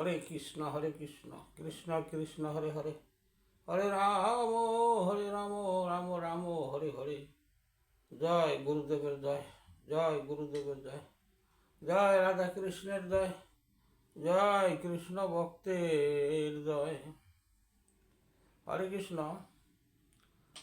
হরে কৃষ্ণ হরে কৃষ্ণ কৃষ্ণ কৃষ্ণ, হরে হরে। হরে রাম হরে রাম রাম রাম, হরে হরে। জয় গুরুদেবের জয় জয় গুরুদেবের জয়। জয় রাধা কৃষ্ণের জয় জয় কৃষ্ণ ভক্তের জয়। হরে কৃষ্ণ,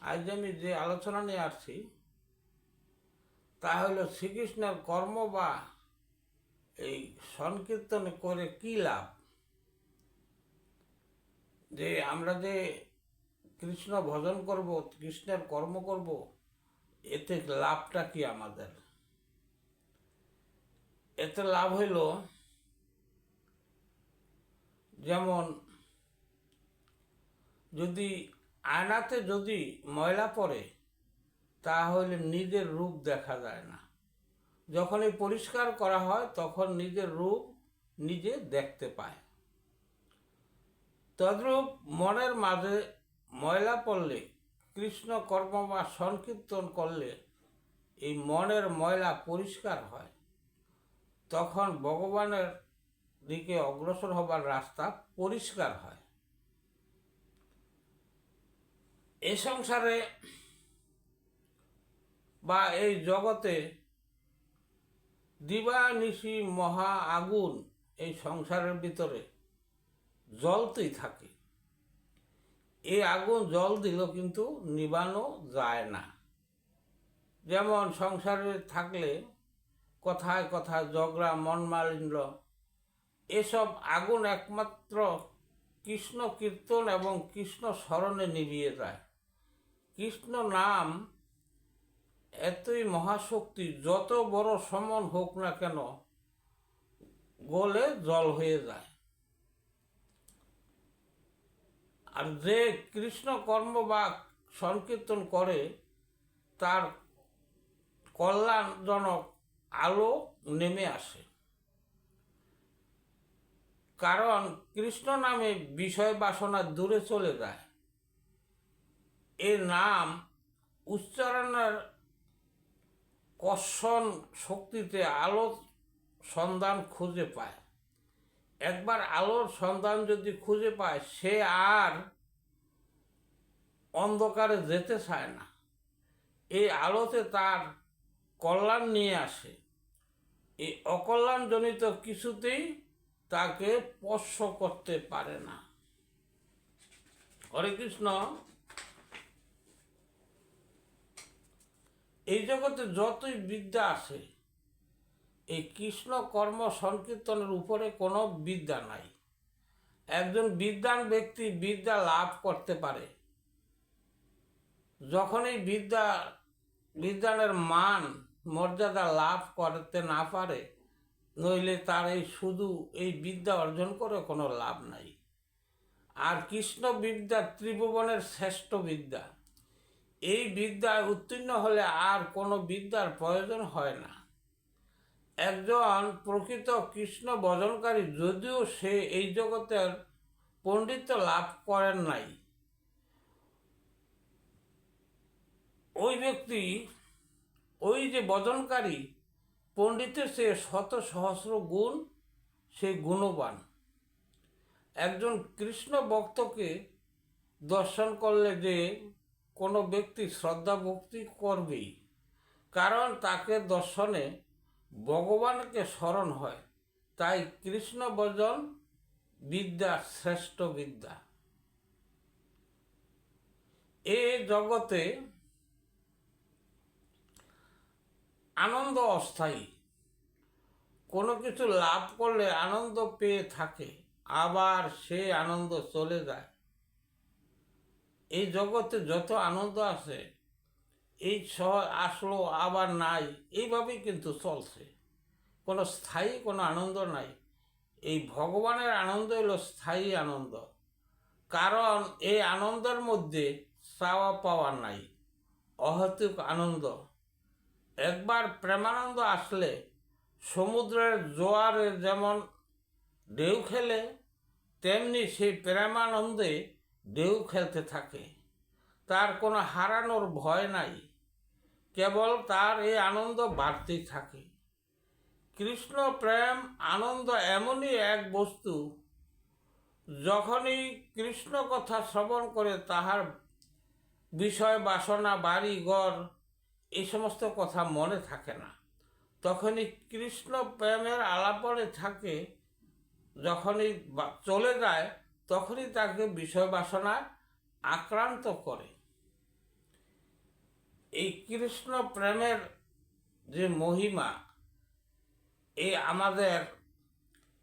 আজ আমি যে আলোচনা নিয়ে আসছি, তা হলো শ্রীকৃষ্ণের কর্ম বা এই সংকীর্তন করে কি লাভ? যে আমরা যে কৃষ্ণ ভজন করব, কৃষ্ণের কর্ম করব, এতে লাভটা কি আমাদের? এতে লাভ হইল যেমন যদি আয়নাতে যদি ময়লা পড়ে, তাহলে নিজের রূপ দেখা যায় না। যখনই পরিষ্কার করা হয়, তখন নিজের রূপ নিজে দেখতে পায়। তদ্রূপ মনের মাঝে ময়লা পড়লে, কৃষ্ণ কর্ম বা সংকীর্তন করলে এই মনের ময়লা পরিষ্কার হয়। তখন ভগবানের দিকে অগ্রসর হবার রাস্তা পরিষ্কার হয়। এ সংসারে বা এই জগতে দিবানিশি মহা আগুন এই সংসারের ভিতরে জ্বলতেই থাকে। এই আগুন জল দিল কিন্তু নিবানো যায় না। যেমন সংসারে থাকলে কথায় কথায় ঝগড়া মন মালিন্য এসব আগুন একমাত্র কৃষ্ণ কীর্তন এবং কৃষ্ণ স্মরণে নিভিয়ে যায়। কৃষ্ণ নাম এতই মহাশক্তি, যত বড় সমন হোক না কেন গলে জল হয়ে যায়। আর যে কৃষ্ণ কর্ম বা সংকীর্তন করে, তার কল্যাণজনক আলো নেমে আসে। কারণ কৃষ্ণ নামে বিষয় বাসনা দূরে চলে যায়। এ নাম উচ্চারণের কর্ষণ শক্তিতে আলোর সন্ধান খুঁজে পায়। একবার আলোর সন্ধান যদি খুঁজে পায়, সে আর অন্ধকারে যেতে চায় না। এই আলোতে তার কল্যাণ নিয়ে আসে। এই অকল্যাণজনিত কিছুতেই তাকে স্পর্শ করতে পারে না। হরে কৃষ্ণ। এই জগতে যতই বিদ্যা আছে এই কৃষ্ণ কর্ম সংকীর্তনের উপরে কোনো বিদ্যা নাই। একজন বিদ্যান ব্যক্তি বিদ্যা লাভ করতে পারে। যখন এই বিদ্যা, বিদ্যানের মান, মর্যাদা লাভ করতে না পারে, নইলে তার এই শুধু এই বিদ্যা অর্জন করে কোনো লাভ নাই। আর কৃষ্ণ বিদ্যা ত্রিভুবনের শ্রেষ্ঠ বিদ্যা। এই বিদ্যায় উত্তীর্ণ হলে আর কোনো বিদ্যার প্রয়োজন হয় না। একজন প্রকৃত কৃষ্ণ ভজনকারী যদিও সে এই জগতের পণ্ডিত্য লাভ করেন নাই। ওই ব্যক্তি, ওই যে ভজনকারী পণ্ডিতের সে শত সহস্র গুণ, সে গুণবান। একজন কৃষ্ণ ভক্তকে দর্শন করলে যে কোনো ব্যক্তি শ্রদ্ধা ভক্তি করবেই। কারণ তাকে দর্শনে ভগবানকে স্মরণ হয়। তাই কৃষ্ণ ভজন বিদ্যা শ্রেষ্ঠ বিদ্যা। এ জগতে আনন্দ অস্থায়ী। কোনো কিছু লাভ করলে আনন্দ পেয়ে থাকে, আবার সে আনন্দ চলে যায়। এই জগতে যত আনন্দ আছে এই শহর আসলো, আবার নাই, এইভাবেই কিন্তু চলছে। কোনো স্থায়ী কোনো আনন্দ নাই। এই ভগবানের আনন্দ হলো স্থায়ী আনন্দ। কারণ এই আনন্দের মধ্যে চাওয়া পাওয়া নাই, অহেতুক আনন্দ। একবার প্রেমানন্দ আসলে, সমুদ্রের জোয়ারে যেমন ঢেউ খেলে, তেমনি সেই প্রেমানন্দে ঢেউ খেলতে থাকে। তার কোনো হারানোর ভয় নাই। কেবল তার এই আনন্দ বাড়তেই থাকে। কৃষ্ণ প্রেম, আনন্দ এমনই এক বস্তু, যখনই কৃষ্ণ কথা শ্রবণ করে তাহার বিষয়, বাসনা, বাড়ি, ঘর, এই সমস্ত কথা মনে থাকে না। তখনই কৃষ্ণ প্রেমের আলাপনে থাকে, যখনই চলে যায়, তখনই তাকে বিষয়, বাসনা আক্রান্ত করে। এই কৃষ্ণ প্রেমের যে মহিমা এই আমাদের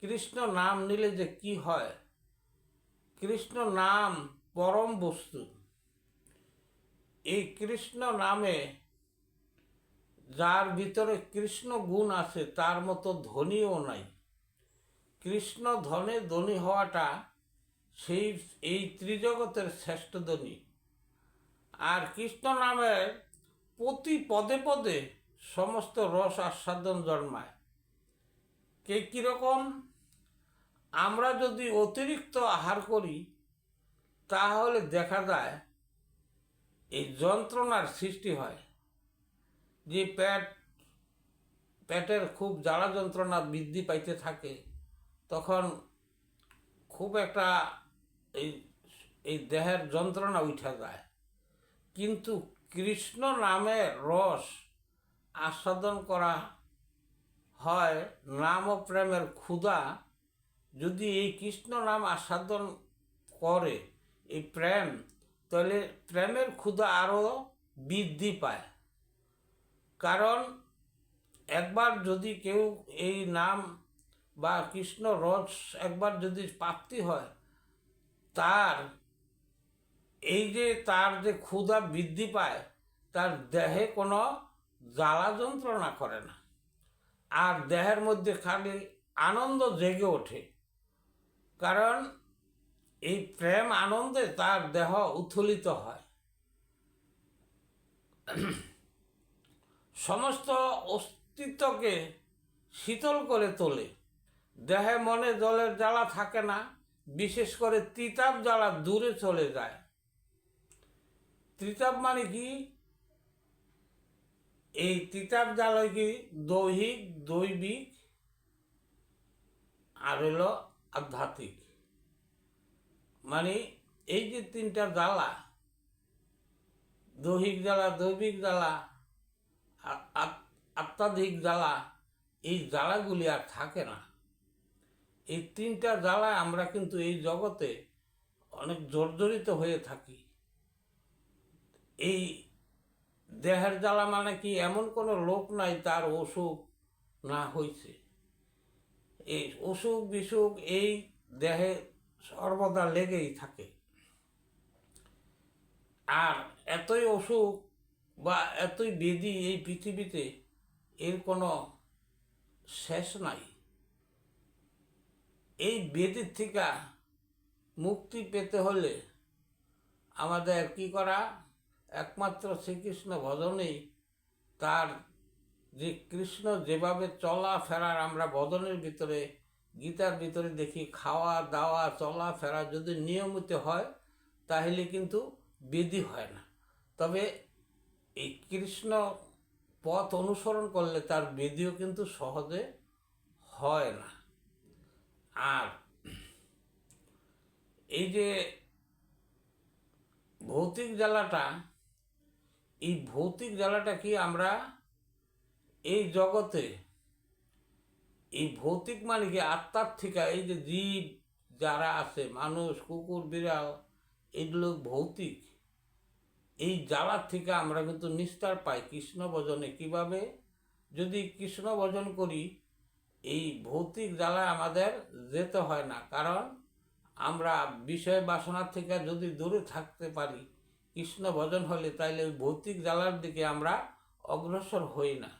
কৃষ্ণ নাম নিলে যে কি হয়? কৃষ্ণ নাম পরম বস্তু। এই কৃষ্ণ নামে যার ভিতরে কৃষ্ণ গুণ আছে, তার মতো ধনীও নাই। কৃষ্ণ ধনে ধনী হওয়াটা সেই, এই ত্রিজগতের শ্রেষ্ঠ ধনী। আর কৃষ্ণ নামের প্রতি পদে পদে সমস্ত রস আস্বাদন জন্মায়। কে কীরকম? আমরা যদি অতিরিক্ত আহার করি, তাহলে দেখা যায় এই যন্ত্রণার সৃষ্টি হয়। যে পেট, পেটের খুব জ্বালা যন্ত্রণা বৃদ্ধি পাইতে থাকে, তখন খুব একটা এই এই দেহের যন্ত্রণা উঠা যায়। কিন্তু কৃষ্ণ নামে রস আস্বাদন করা হয় নাম ও প্রেমের ক্ষুধা। যদি এই কৃষ্ণ নাম আস্বাদন করে, এই প্রেম, তাহলে প্রেমের ক্ষুধা আরও বৃদ্ধি পায়। কারণ একবার যদি কেউ এই নাম বা কৃষ্ণ রস একবার যদি প্রাপ্তি হয়, তার এই যে তার যে ক্ষুধা বৃদ্ধি পায়, তার দেহে কোনো জ্বালা যন্ত্রণা করে না। আর দেহের মধ্যে খালি আনন্দ জেগে ওঠে। কারণ এই প্রেম আনন্দে তার দেহ উত্থলিত হয়। সমস্ত অস্তিত্বকে শীতল করে তোলে। দেহে মনে জলের জ্বালা থাকে না, বিশেষ করে তিতাব জ্বালা দূরে চলে যায়। তিতাব মানে কি? এই তিতাব জ্বালা কি? দৈহিক, দৈবিক, আর হলো আধ্যাত্মিক। মানে এই যে তিনটা জ্বালা, দৈহিক জ্বালা, দৈবিক জ্বালা আত্মাধিক জ্বালা, এই জ্বালাগুলি আর থাকে না। এই তিনটা জ্বালায় আমরা কিন্তু এই জগতে অনেক জর্জরিত হয়ে থাকি। এই দেহের জ্বালা মানে কি? এমন কোনো লোক নাই তার অসুখ না হয়েছে এই অসুখ বিসুখ এই দেহে সর্বদা লেগেই থাকে। আর এতই অসুখ বা এতই বেদি এই পৃথিবীতে এর কোনো শেষ নাই। এই বেদির থেকে মুক্তি পেতে হলে আমাদের কি করা একমাত্র শ্রীকৃষ্ণ ভজনেই তার যে কৃষ্ণ যেভাবে চলা ফেরার আমরা ভজনের ভিতরে, গীতার ভিতরে দেখি, খাওয়া, দাওয়া চলা ফেরা যদি নিয়মিত হয়, তাহলে কিন্তু বেদি হয় না। তবে এই কৃষ্ণ পথ অনুসরণ করলে তার বেদিও কিন্তু সহজে হয় না। আর এই যে ভৌতিক জ্বালাটা এই ভৌতিক জ্বালাটা কি আমরা এই জগতে, এই ভৌতিক মানে কি আত্মার থেকে এই যে জীব যারা আছে, মানুষ, কুকুর, বিড়াল এগুলো ভৌতিক। এই জ্বালার থেকে আমরা কিন্তু নিস্তার পাই কৃষ্ণ ভজনে। কীভাবে? যদি কৃষ্ণ ভজন করি, এই ভৌতিক জ্বালায় আমাদের যেতে হয় না। কারণ আমরা বিষয় বাসনা থেকে যদি দূরে থাকতে পারি কৃষ্ণ ভজন হলে তাইলে ওই ভৌতিক জ্বালার দিকে আমরা অগ্রসর হই না।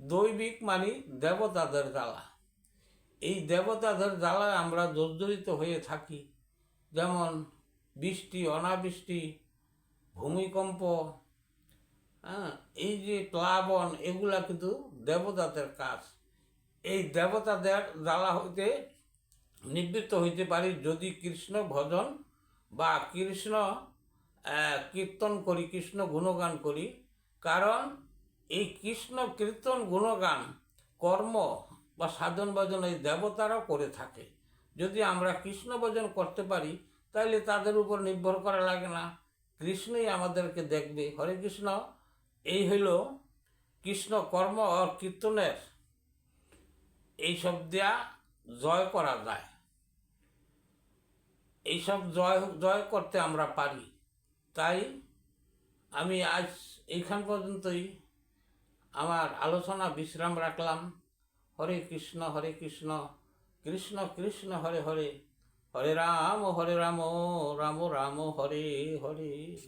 দৈবিক মানে দেবতাদের জ্বালা। এই দেবতাদের জ্বালায় আমরা জর্জরিত হয়ে থাকি। যেমন বৃষ্টি, অনাবৃষ্টি, ভূমিকম্প হ্যাঁ এই যে প্লাবন, এগুলা কিন্তু দেবতাদের কাজ। এই দেবতাদের জ্বালা হইতে নিবৃত্ত হইতে পারি যদি কৃষ্ণ ভজন বা কৃষ্ণ কীর্তন করি, কৃষ্ণ গুণগান করি। কারণ এই কৃষ্ণ কীর্তন, গুণগান, কর্ম বা সাধন ভজন এই দেবতারাও করে থাকে। যদি আমরা কৃষ্ণ ভজন করতে পারি তাহলে তাদের উপর নির্ভর করা লাগে না। কৃষ্ণই আমাদেরকে দেখবে। হরে কৃষ্ণ, এই হইল কৃষ্ণ কর্ম ও কীর্তনের এইসব দেয়া জয় করা যায়। এইসব জয় জয় করতে আমরা পারি। তাই আমি আজ এইখান পর্যন্তই। আমার আলোচনা বিশ্রাম রাখলাম। হরে কৃষ্ণ হরে কৃষ্ণ কৃষ্ণ কৃষ্ণ, হরে হরে। হরে রাম হরে রাম রাম রাম, হরে হরে।